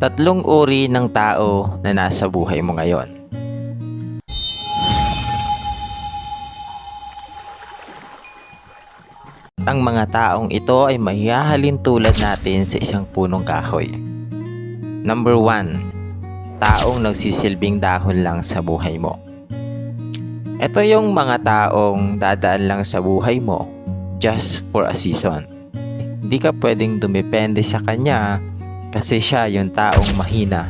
Tatlong uri ng tao na nasa buhay mo ngayon. Ang mga taong ito ay mahihahalin tulad natin sa isang punong kahoy. Number 1. Taong nagsisilbing dahon lang sa buhay mo. Ito yung mga taong dadaan lang sa buhay mo just for a season. Hindi ka pwedeng dumepende sa kanya kasi siya yung taong mahina.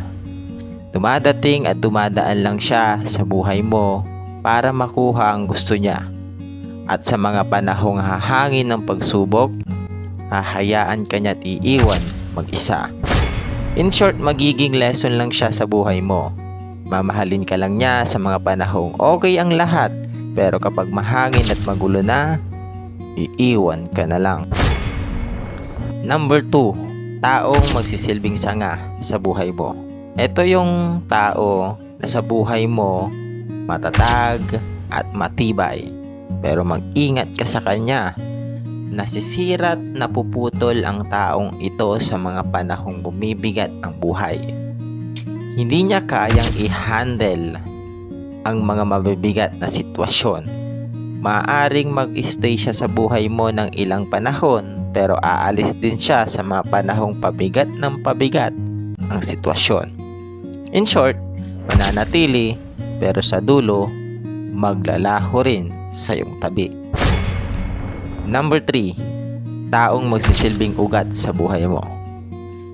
Dumadating at dumadaan lang siya sa buhay mo para makuha ang gusto niya. At sa mga panahong hahangin ng pagsubok, hahayaan ka niya't iiwan mag-isa. In short, magiging lesson lang siya sa buhay mo. Mamahalin ka lang niya sa mga panahong okay ang lahat, pero kapag mahangin at magulo na, iiwan ka na lang. Number 2, taong magsisilbing sanga sa buhay mo. Ito yung tao na sa buhay mo matatag at matibay. Pero mag-ingat ka sa kanya. Nasisirat napuputol ang taong ito sa mga panahong bumibigat ang buhay. Hindi niya kayang i-handle ang mga mabibigat na sitwasyon. Maaring mag-stay siya sa buhay mo ng ilang panahon pero aalis din siya sa mga panahong pabigat ng pabigat ang sitwasyon. In short, mananatili pero sa dulo, maglalaho rin sa iyong tabi. Number 3. Taong magsisilbing ugat sa buhay mo.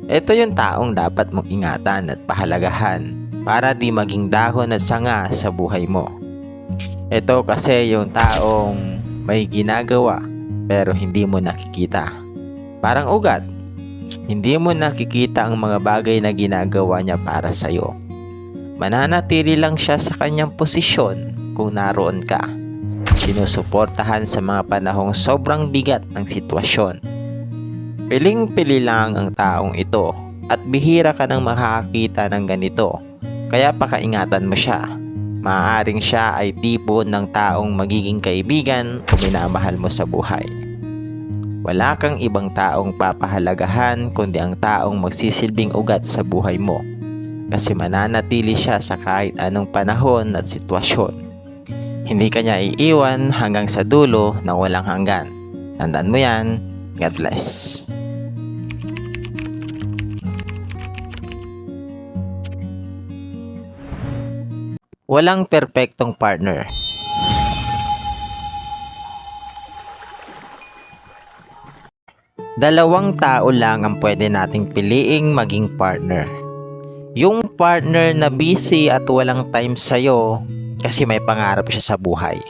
Ito yung taong dapat mong ingatan at pahalagahan para di maging dahon at sanga sa buhay mo. Ito kasi yung taong may ginagawa pero hindi mo nakikita. Parang ugat. Hindi mo nakikita ang mga bagay na ginagawa niya para sa'yo. Mananatili lang siya sa kanyang posisyon kung naroon ka. Sinusuportahan sa mga panahong sobrang bigat ng sitwasyon. Piling-pili lang ang taong ito at bihira ka nang makakakita ng ganito. Kaya pakaingatan mo siya. Maaaring siya ay tipo ng taong magiging kaibigan o minamahal mo sa buhay. Wala kang ibang taong papahalagahan kundi ang taong magsisilbing ugat sa buhay mo kasi mananatili siya sa kahit anong panahon at sitwasyon. Hindi ka niya iiwan hanggang sa dulo na walang hanggan. Tandaan mo yan. God bless. Walang perpektong partner. Dalawang tao lang ang pwede nating piliing maging partner. Yung partner na busy at walang time sa'yo kasi may pangarap siya sa buhay.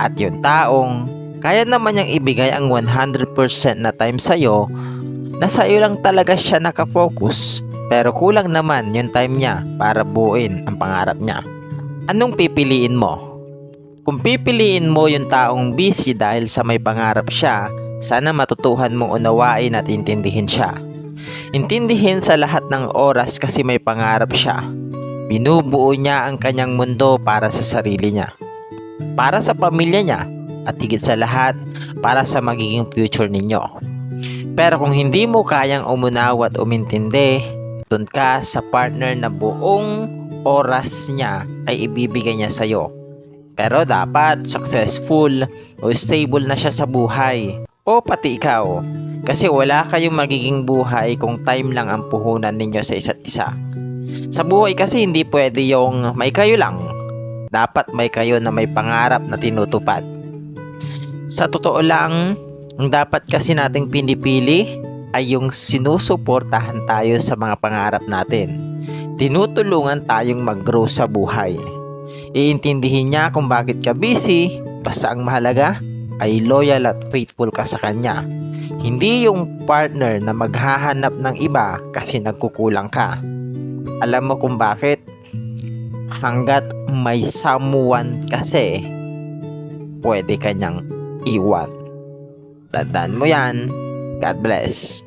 At yung taong kaya naman niyang ibigay ang 100% na time sa'yo na sa'yo lang talaga siya nakafocus pero kulang naman yung time niya para buuin ang pangarap niya. Anong pipiliin mo? Kung pipiliin mo yung taong busy dahil sa may pangarap siya, sana matutuhan mong unawain at intindihin siya. Intindihin sa lahat ng oras kasi may pangarap siya. Binubuo niya ang kanyang mundo para sa sarili niya. Para sa pamilya niya at higit sa lahat para sa magiging future ninyo. Pero kung hindi mo kayang umunaw at umintindi, doon ka sa partner na buong oras niya ay ibibigay niya sa'yo. Pero dapat successful o stable na siya sa buhay. O pati ikaw. Kasi wala kayong magiging buhay kung time lang ang puhunan ninyo sa isa't isa. Sa buhay kasi hindi pwede yung may kayo lang. Dapat may kayo na may pangarap na tinutupad. Sa totoo lang, ang dapat kasi nating pinipili ay yung sinusuportahan tayo sa mga pangarap natin. Tinutulungan tayong mag-grow sa buhay. Iintindihin niya kung bakit ka busy, basta ang mahalaga ay loyal at faithful ka sa kanya. Hindi yung partner na maghahanap ng iba kasi nagkukulang ka. Alam mo kung bakit? Hanggat may someone kasi, pwede kanyang iwan. Tandaan mo yan. God bless.